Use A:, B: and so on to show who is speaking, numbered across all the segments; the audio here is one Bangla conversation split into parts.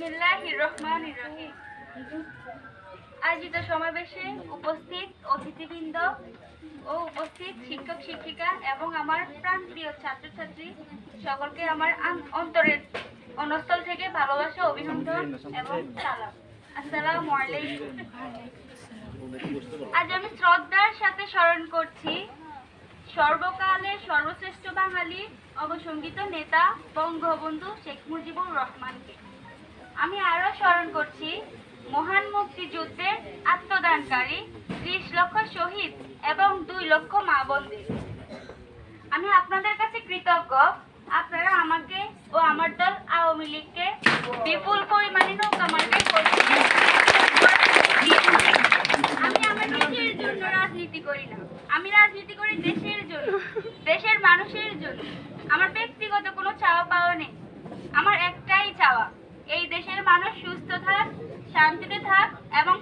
A: বিসমিল্লাহির রহমানির রহিম। আয়োজিত সমাবেশে উপস্থিত অতিথিবৃন্দ ও উপস্থিত শিক্ষক, শিক্ষিকা এবং আমার প্রাণপ্রিয় ছাত্রছাত্রী, সকলকে আমার অন্তরের অনস্থল থেকে ভালোবাসা, অভিনন্দন এবং সালাম। আসসালামু আলাইকুম। আজ আমি শ্রদ্ধার সাথে স্মরণ করছি সর্বকালের সর্বশ্রেষ্ঠ বাঙালি অবসংগীত নেতা বঙ্গবন্ধু শেখ মুজিবুর রহমানকে। আমি আরও স্মরণ করছি, মহান মুক্তিযুদ্ধে আত্মদানকারী ত্রিশ লক্ষ শহীদ এবং দুই লক্ষ মা বোনদের। আমি আপনাদের কাছে কৃতজ্ঞ। আপনারা আমাকে ও আমার দল আওয়ামী লীগকে বিপুল পরিমাণে নৌকা মার্কে আমি আমার দেশের জন্য রাজনীতি করি না। আমি রাজনীতি করি দেশের জন্য, দেশের মানুষের জন্য। আমার ব্যক্তিগত কোনো চাওয়া পাওয়া নেই। আমার একটাই চাওয়া এই দেশের মানুষ সুস্থ থাক শান্তিতে থাক এবং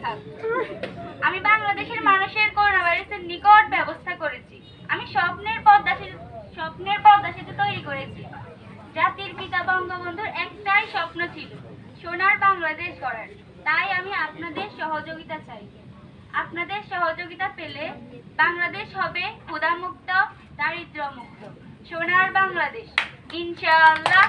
A: থাক আমি বাংলাদেশের মানুষের করোনা ভাইরাসের নিকট ব্যবস্থা করেছি। আমি স্বপ্নের পদ্মা স্বপ্নের পদ্মা সেতু তৈরি করেছি। জাতির পিতা বঙ্গবন্ধুর একটাই স্বপ্ন ছিল সোনার বাংলাদেশ গড়ার। তাই আমি আপনাদের সহযোগিতা চাই। আপনাদের সহযোগিতা পেলে বাংলাদেশ হবে ক্ষুধামুক্ত দারিদ্র মুক্ত সোনার বাংলাদেশ। ইনশাআল্লাহ